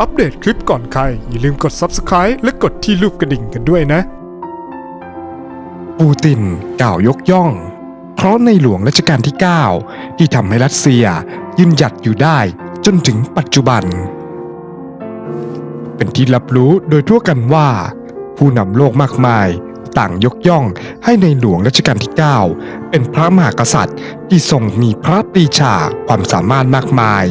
อัปเดตคลิปก่อนใคร อย่าลืมกด Subscribe และกดที่รูปกระดิ่งกันด้วยนะ ปูตินกล่าวยกย่อง เพราะในหลวงรัชกาลที่ 9 ที่ทำให้รัสเซียยืนหยัดอยู่ได้จนถึงปัจจุบัน เป็นที่รับรู้โดยทั่วกันว่า ผู้นำโลกมากมายต่างยกย่องให้ในหลวงรัชกาลที่ 9 เป็นพระมหากษัตริย์ที่ทรงมีพระปรีชาความสามารถมากมาย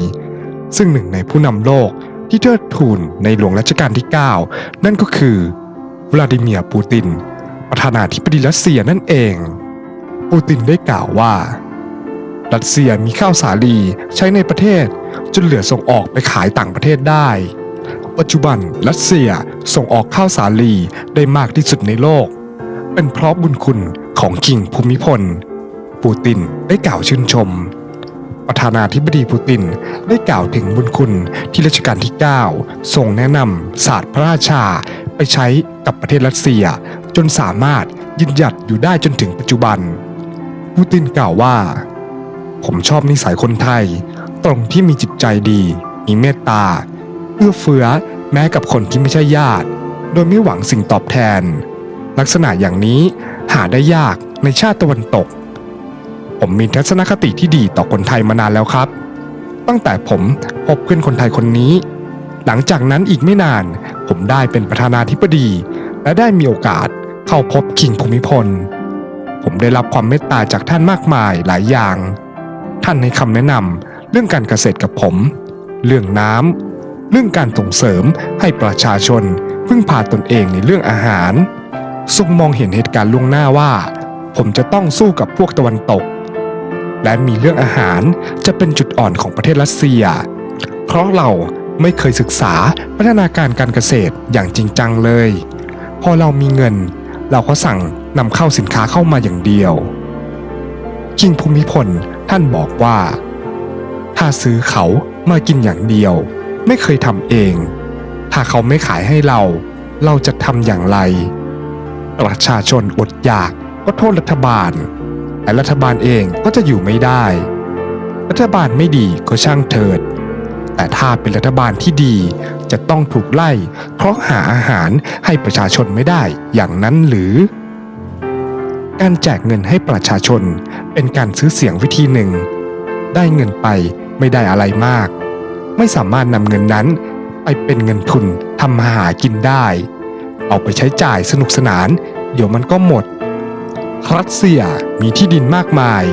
ซึ่งหนึ่งในผู้นำโลก ที่เทิดทูนในหลวงรัชกาลที่ 9 นั่นก็คือวลาดิเมียร์ปูติน ประธานาธิบดีรัสเซียนั่นเอง ปูตินได้กล่าวว่า รัสเซียมีข้าวสาลีใช้ในประเทศ จนเหลือส่งออกไปขายต่างประเทศได้ ปัจจุบันรัสเซียส่งออกข้าวสาลีได้มากที่สุดในโลก เป็นเพราะบุญคุณของคิงภูมิพล ปูตินได้กล่าวชื่นชม ประธานาธิบดีปูตินได้กล่าวถึงบุญคุณที่รัชกาลที่ 9 ทรงแนะนำศาสตร์พระราชาไปใช้กับประเทศรัสเซีย จนสามารถยืนหยัดอยู่ได้จนถึงปัจจุบันปูตินกล่าวว่า ผมชอบนิสัยคนไทย ตรงที่มีจิตใจดี มีเมตตาเอื้อเฟื้อแม้กับคนที่ไม่ใช่ญาติ โดยไม่หวังสิ่งตอบแทน ลักษณะอย่างนี้หาได้ยากในชาติตะวันตก ผมมีทัศนคติที่ดีต่อคนไทยมานานแล้วครับ ตั้งแต่ผมพบเพื่อนคนไทยคนนี้ หลังจากนั้นอีกไม่นาน ผมได้เป็นประธานาธิบดี และได้มีโอกาสเข้าพบคิงภูมิพล ผมได้รับความเมตตาจากท่านมากมายหลายอย่าง ท่านให้คำแนะนำเรื่องการเกษตรกับผม เรื่องน้ำเรื่องการส่งเสริมให้ประชาชนพึ่งพาตนเองในเรื่องอาหารทรงมองเห็นเหตุการณ์ล่วงหน้าว่า ผมจะต้องสู้กับพวกตะวันตก และมีเรื่องอาหารจะเป็นจุดอ่อนของประเทศรัสเซีย เพราะเราไม่เคยศึกษาพัฒนาการการเกษตรอย่างจริงจังเลย พอเรามีเงิน เราก็สั่งนำเข้าสินค้าเข้ามาอย่างเดียว คิงภูมิพลท่านบอกว่า ถ้าซื้อเขามากินอย่างเดียว ไม่เคยทำเอง ถ้าเขาไม่ขายให้เรา เราจะทำอย่างไร ประชาชนอดอยากก็โทษรัฐบาล แต่รัฐบาลเองก็จะอยู่ไม่ได้ รัฐบาลไม่ดีก็ช่างเถิด แต่ถ้าเป็นรัฐบาลที่ดีจะต้องถูกไล่เพราะหาอาหารให้ประชาชนไม่ได้อย่างนั้นหรือ การแจกเงินให้ประชาชนเป็นการซื้อเสียงวิธีหนึ่ง ได้เงินไปไม่ได้อะไรมาก ไม่สามารถนำเงินนั้นไปเป็นเงินทุนทำมาหากินได้ เอาไปใช้จ่ายสนุกสนาน เดี๋ยวมันก็หมด รัสเซียมีที่ดินมากมาย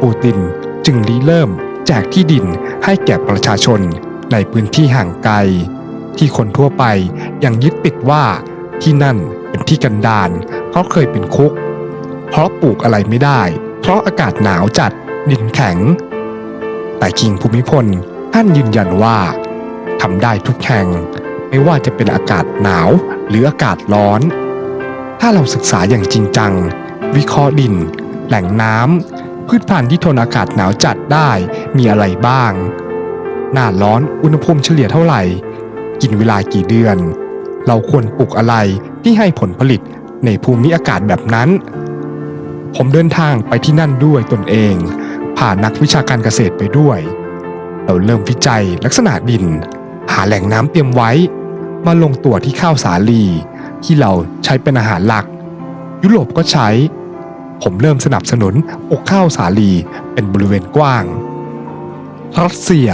ปูตินจึงริเริ่มแจกที่ดินให้แก่ประชาชนในพื้นที่ห่างไกล ที่คนทั่วไปยังยึดติดว่าที่นั่นเป็นที่กันดารเพราะเคยเป็นคุก เพราะปลูกอะไรไม่ได้ เพราะอากาศหนาวจัดดินแข็ง แต่คิงภูมิพลท่านยืนยันว่าทำได้ทุกแห่ง ไม่ว่าจะเป็นอากาศหนาวหรืออากาศร้อน ถ้าเราศึกษาอย่างจริงจัง วิเคราะห์ดิน แหล่งน้ำพืชพันธุ์ที่ทนอากาศหนาวจัดได้มีอะไรบ้าง หน้าร้อนอุณหภูมิเฉลี่ยเท่าไหร่ กินเวลากี่เดือน เราควรปลูกอะไรที่ให้ผลผลิตในภูมิอากาศแบบนั้น ผมเดินทางไปที่นั่นด้วยตนเอง ผ่านนักวิชาการเกษตรไปด้วย เราเริ่มวิจัยลักษณะดิน หาแหล่งน้ำเตรียมไว้ มาลงตัวที่ข้าวสาลี ที่เราใช้เป็นอาหารหลัก ยุโรปก็ใช้ ผมเริ่มสนับสนุนปลูกข้าวสาลีเป็นบริเวณกว้าง รัสเซีย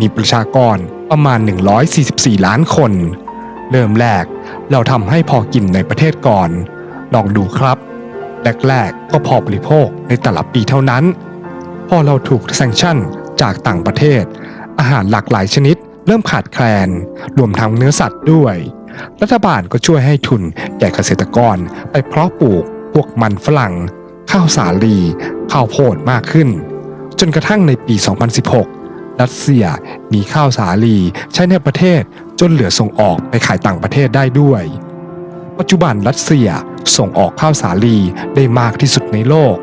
มีประชากรประมาณ 144 ล้านคน เริ่มแรกเราทำให้พอกินในประเทศก่อน ลองดูครับ แรกๆก็พอบริโภคในแต่ละปีเท่านั้น พอเราถูกแซงชั่นจากต่างประเทศ อาหารหลากหลายชนิดเริ่มขาดแคลน รวมทั้งเนื้อสัตว์ด้วย รัฐบาลก็ช่วยให้ทุนแก่เกษตรกรไปเพาะปลูกพวกมันฝรั่ง ข้าวสาลี ข้าวโพดมากขึ้น จนกระทั่งในปี 2016 รัสเซียมีข้าวสาลีใช้ในประเทศจนเหลือส่งออกไปขายต่างประเทศได้ด้วย ปัจจุบันรัสเซียส่งออกข้าวสาลีได้มากที่สุดในโลก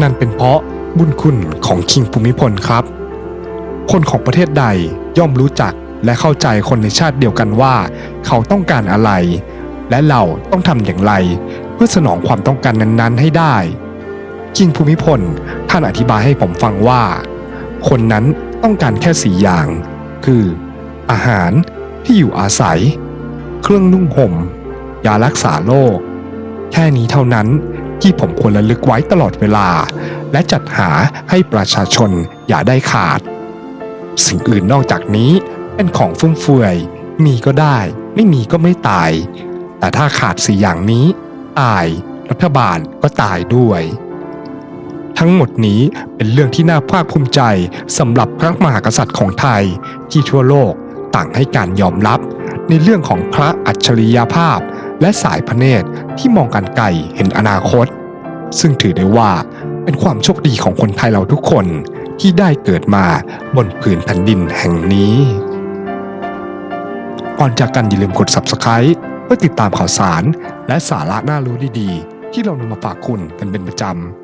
นั่นเป็นเพราะบุญคุณของคิงภูมิพลครับ คนของประเทศใดย่อมรู้จัก และเข้าใจคนในชาติเดียวกันว่า เขาต้องการอะไร และเราต้องทำอย่างไร เพื่อสนองความต้องการนั้นๆ ให้ได้ คิงภูมิพลท่านอธิบายให้ผมฟังว่า คนนั้นต้องการแค่สี่อย่าง คือ อาหารที่อยู่อาศัย เครื่องนุ่งห่มยารักษาโรคแค่นี้เท่านั้นที่ผมควรระลึกไว้ตลอดเวลา และจัดหาให้ประชาชนอย่าได้ขาด สิ่งอื่นนอกจากนี้ เป็นของฟุ่มเฟือย มีก็ได้ ไม่มีก็ไม่ตาย แต่ถ้าขาดสี่อย่างนี้ ตายรัฐบาลก็ตายด้วย ทั้งหมดนี้เป็นเรื่องที่น่าภาคภูมิใจสำหรับพระมหากษัตริย์ของไทย ที่ทั่วโลกต่างให้การยอมรับ ในเรื่องของพระอัจฉริยภาพ และสายพระเนตรที่มองการไกลเห็นอนาคต ซึ่งถือได้ว่าเป็นความโชคดีของคนไทยเราทุกคนที่ได้เกิดมาบนผืนแผ่นดินแห่งนี้ ก่อนจากกันอย่าลืมกด subscribe เพื่อติดตามข่าวสาร และสาระน่ารู้ดีๆ ที่เรานำมาฝากคุณกันเป็นประจำ